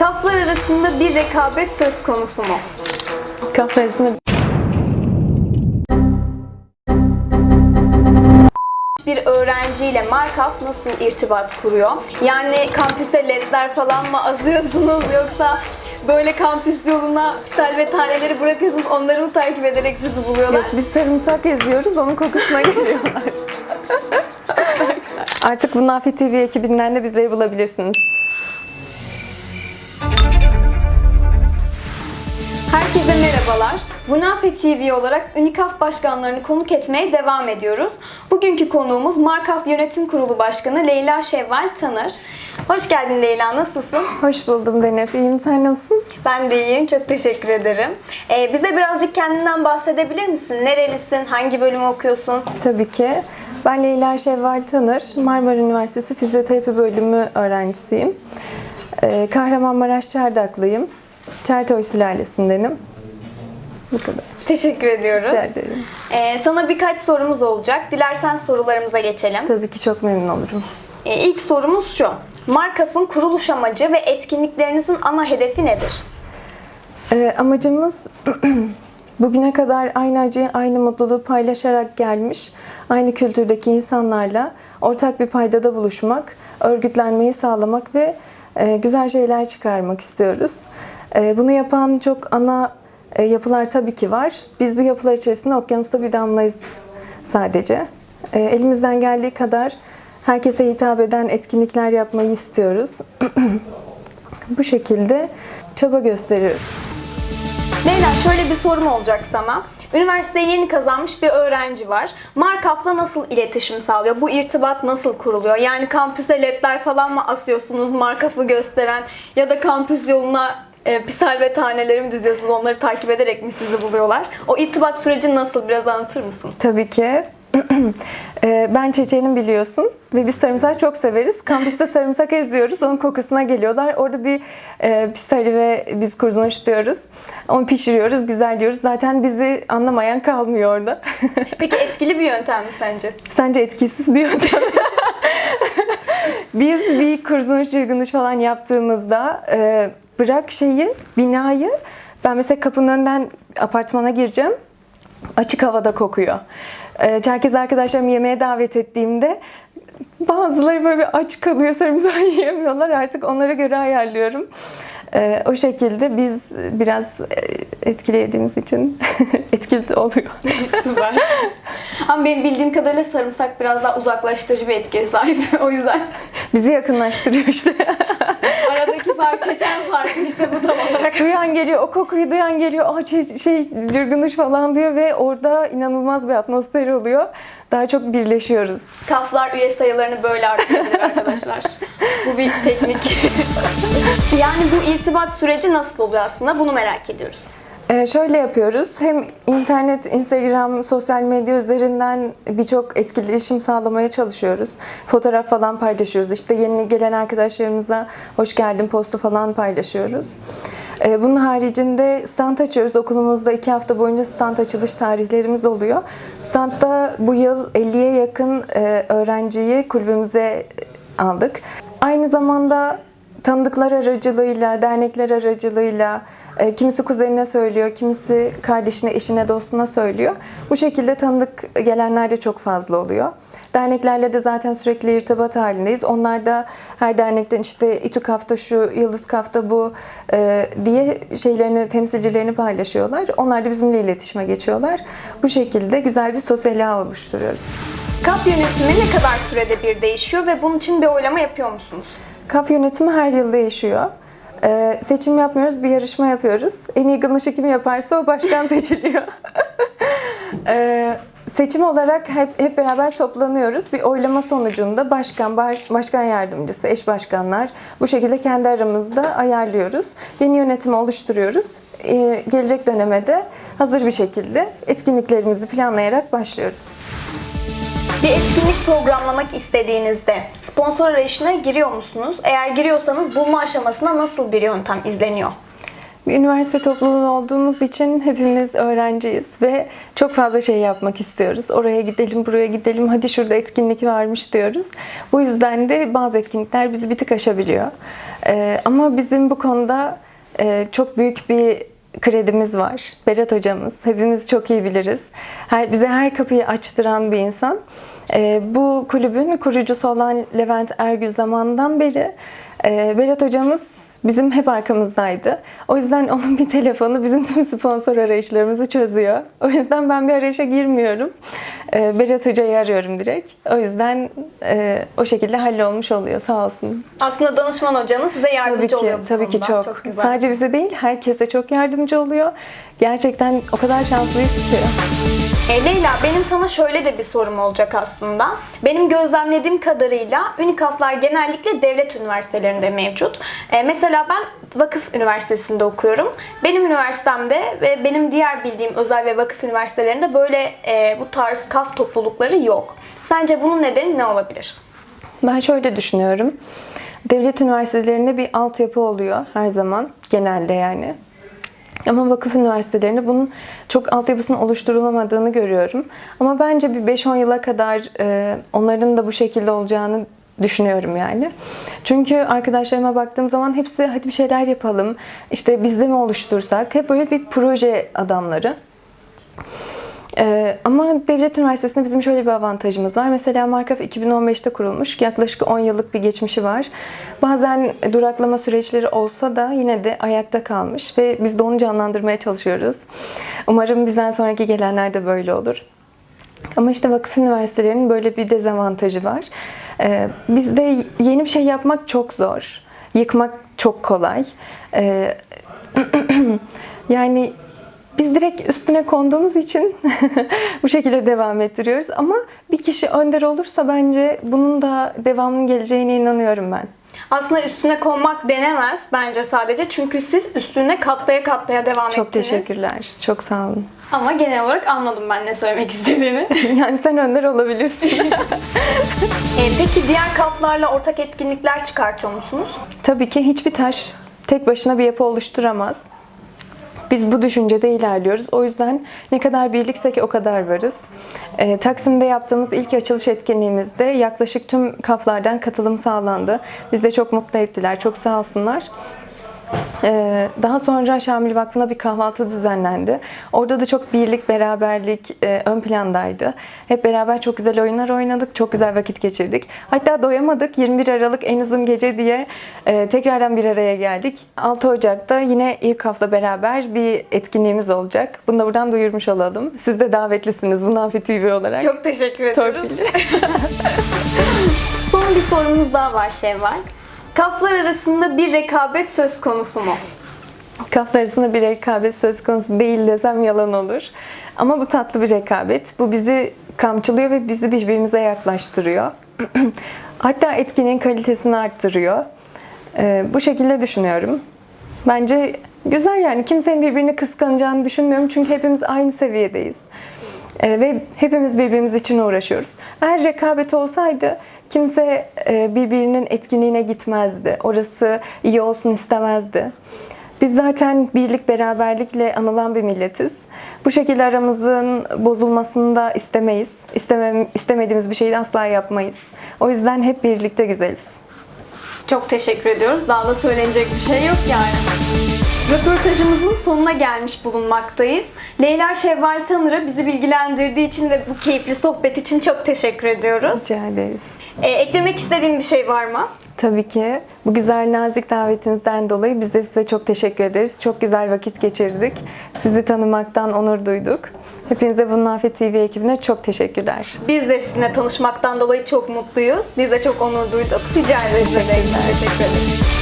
Kaflar arasında bir rekabet söz konusu mu? Kafa arasında Bir öğrenciyle Markaf nasıl irtibat kuruyor? Yani kampüste ledler falan mı azıyorsunuz yoksa böyle kampüs yoluna pisel ve taneleri bırakıyorsunuz onları mı takip ederek sizi buluyorlar? Yok, biz sarımsak eziyoruz, onun kokusuna geliyorlar. Artık bu Nafi TV ekibinden de bizleri bulabilirsiniz. Herkese merhabalar. Bunafe TV olarak Unikaf başkanlarını konuk etmeye devam ediyoruz. Bugünkü konuğumuz Markaf Yönetim Kurulu Başkanı Leyla Şevval Tanır. Hoş geldin Leyla, nasılsın? Hoş buldum Denef. İyiyim, sen nasılsın? Ben de iyiyim, çok teşekkür ederim. Ee, bize birazcık kendinden bahsedebilir misin? Nerelisin, hangi bölümü okuyorsun? Tabii ki. Ben Leyla Şevval Tanır, Marmara Üniversitesi Fizyoterapi Bölümü öğrencisiyim. Ee, Kahramanmaraş Çardaklıyım. Çertoy sülalesindenim. Bu kadar. Teşekkür ediyoruz. Rica ederim. Ee, sana birkaç sorumuz olacak. Dilersen sorularımıza geçelim. Tabii ki çok memnun olurum. Ee, ilk sorumuz şu. Markaf'ın kuruluş amacı ve etkinliklerinizin ana hedefi nedir? Ee, amacımız bugüne kadar aynı acıyı, aynı mutluluğu paylaşarak gelmiş, aynı kültürdeki insanlarla ortak bir paydada buluşmak, örgütlenmeyi sağlamak ve e, güzel şeyler çıkarmak istiyoruz. E, bunu yapan çok ana e, yapılar tabii ki var. Biz bu yapılar içerisinde okyanusta bir damlayız sadece. E, elimizden geldiği kadar herkese hitap eden etkinlikler yapmayı istiyoruz. bu şekilde çaba gösteriyoruz. Leyla şöyle bir sorum olacak sana. Üniversiteyi yeni kazanmış bir öğrenci var. Markaf'la nasıl iletişim sağlıyor? Bu irtibat nasıl kuruluyor? Yani kampüse ledler falan mı asıyorsunuz Markaf'ı gösteren ya da kampüs yoluna e, pisal ve taneleri mi diziyorsunuz? Onları takip ederek mi sizi buluyorlar? O irtibat süreci nasıl? Biraz anlatır mısın? Tabii ki. Ee, ben Çeçenim biliyorsun ve biz sarımsak çok severiz. Kampüste sarımsak eziyoruz, onun kokusuna geliyorlar. Orada bir e, pisali ve biz kurzunuş diyoruz. Onu pişiriyoruz, güzel diyoruz. Zaten bizi anlamayan kalmıyor orada. Peki etkili bir yöntem mi sence? Sence etkisiz bir yöntem. Biz bir kurzunuş, çırgınış falan yaptığımızda e, bırak şeyi, binayı. Ben mesela kapının önünden apartmana gireceğim. Açık havada kokuyor. E, Çerkez arkadaşlarım yemeğe davet ettiğimde bazıları böyle bir aç kalıyor, sarımsağı yiyemiyorlar. Artık onlara göre ayarlıyorum. E, o şekilde biz biraz e, etkilediğimiz için etkili oluyor. Süper. Ama benim bildiğim kadarıyla sarımsak biraz daha uzaklaştırıcı bir etkiye sahip. o yüzden Bizi yakınlaştırıyor işte. aradaki fark çeçen farkı işte bu tam olarak. duyan geliyor, o kokuyu duyan geliyor, aa şey, şey cırgınış falan diyor ve orada inanılmaz bir atmosfer oluyor. Daha çok birleşiyoruz. Kaflar üye sayılarını böyle arttırabilir arkadaşlar. Bu bir teknik. yani bu irtibat süreci nasıl oluyor aslında? Bunu merak ediyoruz. Ee, şöyle yapıyoruz. Hem internet, Instagram, sosyal medya üzerinden birçok etkileşim sağlamaya çalışıyoruz. Fotoğraf falan paylaşıyoruz. İşte yeni gelen arkadaşlarımıza hoş geldin postu falan paylaşıyoruz. Ee, bunun haricinde stand açıyoruz. Okulumuzda iki hafta boyunca stand açılış tarihlerimiz oluyor. Standda bu yıl 50'ye yakın e, öğrenciyi kulübümüze aldık. Aynı zamanda tanıdıklar aracılığıyla, dernekler aracılığıyla, e, kimisi kuzenine söylüyor, kimisi kardeşine, eşine, dostuna söylüyor. Bu şekilde tanıdık gelenler de çok fazla oluyor. Derneklerle de zaten sürekli irtibat halindeyiz. Onlar da her dernekten işte İTÜK hafta şu, Yıldız hafta bu e, diye şeylerini, temsilcilerini paylaşıyorlar. Onlar da bizimle iletişime geçiyorlar. Bu şekilde güzel bir sosyal ağ oluşturuyoruz. Kaf yönetimi ne kadar sürede bir değişiyor ve bunun için bir oylama yapıyor musunuz? KAF yönetimi her yıl değişiyor. Ee, seçim yapmıyoruz, bir yarışma yapıyoruz. En iyi gılışı kim yaparsa o başkan seçiliyor. Ee, seçim olarak hep, hep beraber toplanıyoruz. Bir oylama sonucunda başkan, baş- başkan yardımcısı, eş başkanlar bu şekilde kendi aramızda ayarlıyoruz. Yeni yönetimi oluşturuyoruz. Ee, gelecek döneme de hazır bir şekilde etkinliklerimizi planlayarak başlıyoruz. Bir etkinlik programlamak istediğinizde sponsor arayışına giriyor musunuz? Eğer giriyorsanız bulma aşamasında nasıl bir yöntem izleniyor? Bir üniversite topluluğu olduğumuz için hepimiz öğrenciyiz ve çok fazla şey yapmak istiyoruz. Oraya gidelim, buraya gidelim, hadi şurada etkinlik varmış diyoruz. Bu yüzden de bazı etkinlikler bizi bir tık aşabiliyor. Ee, ama bizim bu konuda e, çok büyük bir kredimiz var. Berat hocamız. Hepimiz çok iyi biliriz. Her, bize her kapıyı açtıran bir insan. Ee, bu kulübün kurucusu olan Levent Ergül zamandan beri e, Berat hocamız bizim hep arkamızdaydı. O yüzden onun bir telefonu bizim tüm sponsor arayışlarımızı çözüyor. O yüzden ben bir arayışa girmiyorum. Ee, Berat hocayı arıyorum direkt. O yüzden e, o şekilde hallolmuş oluyor sağ olsun. Aslında danışman hocanız size yardımcı Tabii ki, oluyor bu tabii ki konuda. çok. güzel. Sadece bize değil, herkese çok yardımcı oluyor. Gerçekten o kadar şanslıyız ki. E, Leyla benim sana şöyle de bir sorum olacak aslında. Benim gözlemlediğim kadarıyla ünikaflar genellikle devlet üniversitelerinde mevcut. E, mesela ben vakıf üniversitesinde okuyorum. Benim üniversitemde ve benim diğer bildiğim özel ve vakıf üniversitelerinde böyle e, bu tarz kaf toplulukları yok. Sence bunun nedeni ne olabilir? Ben şöyle düşünüyorum. Devlet üniversitelerinde bir altyapı oluyor her zaman, genelde yani. Ama vakıf üniversitelerinde bunun çok altyapısının oluşturulamadığını görüyorum. Ama bence bir 5-10 yıla kadar e, onların da bu şekilde olacağını düşünüyorum yani. Çünkü arkadaşlarıma baktığım zaman hepsi hadi bir şeyler yapalım, işte biz de mi oluştursak? Hep böyle bir proje adamları. Ee, ama devlet üniversitesinde bizim şöyle bir avantajımız var. Mesela Markaf 2015'te kurulmuş. Yaklaşık 10 yıllık bir geçmişi var. Bazen duraklama süreçleri olsa da yine de ayakta kalmış ve biz de onu canlandırmaya çalışıyoruz. Umarım bizden sonraki gelenler de böyle olur. Ama işte vakıf üniversitelerinin böyle bir dezavantajı var. Ee, bizde yeni bir şey yapmak çok zor. Yıkmak çok kolay. Ee, yani biz direkt üstüne konduğumuz için bu şekilde devam ettiriyoruz. Ama bir kişi önder olursa bence bunun da devamının geleceğine inanıyorum ben. Aslında üstüne konmak denemez bence sadece. Çünkü siz üstüne katlaya katlaya devam Çok ettiniz. teşekkürler. Çok sağ olun. Ama genel olarak anladım ben ne söylemek istediğini. Yani sen önder olabilirsin. E, peki diğer kaflarla ortak etkinlikler çıkartıyor musunuz? Tabii ki hiçbir taş tek başına bir yapı oluşturamaz. Biz bu düşüncede ilerliyoruz. O yüzden ne kadar birliksek o kadar varız. Ee, Taksim'de yaptığımız ilk açılış etkinliğimizde yaklaşık tüm kaflardan katılım sağlandı. Biz de çok mutlu ettiler. Çok sağ olsunlar. Ee, Daha sonra Şamil Vakfı'na bir kahvaltı düzenlendi. Orada da çok birlik, beraberlik e, ön plandaydı. Hep beraber çok güzel oyunlar oynadık, çok güzel vakit geçirdik. Hatta doyamadık, 21 Aralık en uzun gece diye e, tekrardan bir araya geldik. 6 Ocak'ta yine ilk hafta beraber bir etkinliğimiz olacak. Bunu da buradan duyurmuş olalım. Siz de davetlisiniz Munafi TV olarak. Çok teşekkür. Torpilli. Son bir sorumuz daha var Şevval. Kaflar arasında bir rekabet söz konusu mu? Kaflar arasında bir rekabet söz konusu değil desem yalan olur. Ama bu tatlı bir rekabet. Bu bizi kamçılıyor ve bizi birbirimize yaklaştırıyor. Hatta etkinin kalitesini arttırıyor. Ee, bu şekilde düşünüyorum. Bence güzel yani. Kimsenin birbirini kıskanacağını düşünmüyorum. Çünkü hepimiz aynı seviyedeyiz. Ee, ve hepimiz birbirimiz için uğraşıyoruz. Eğer rekabet olsaydı kimse e, birbirinin etkinliğine gitmezdi. Orası iyi olsun istemezdi. Biz zaten birlik beraberlikle anılan bir milletiz. Bu şekilde aramızın bozulmasını da istemeyiz. İstemem, istemediğimiz bir şeyi asla yapmayız. O yüzden hep birlikte güzeliz. Çok teşekkür ediyoruz. Daha da söylenecek bir şey yok yani. Röportajımızın sonuna gelmiş bulunmaktayız. Leyla Şevval Tanır'a bizi bilgilendirdiği için ve bu keyifli sohbet için çok teşekkür ediyoruz. Rica ederiz. E, eklemek istediğim bir şey var mı? Tabii ki. Bu güzel nazik davetinizden dolayı biz de size çok teşekkür ederiz. Çok güzel vakit geçirdik. Sizi tanımaktan onur duyduk. Hepinize bu Nafi TV ekibine çok teşekkürler. Biz de sizinle tanışmaktan dolayı çok mutluyuz. Biz de çok onur duyduk. Rica ederiz. Teşekkür ederiz.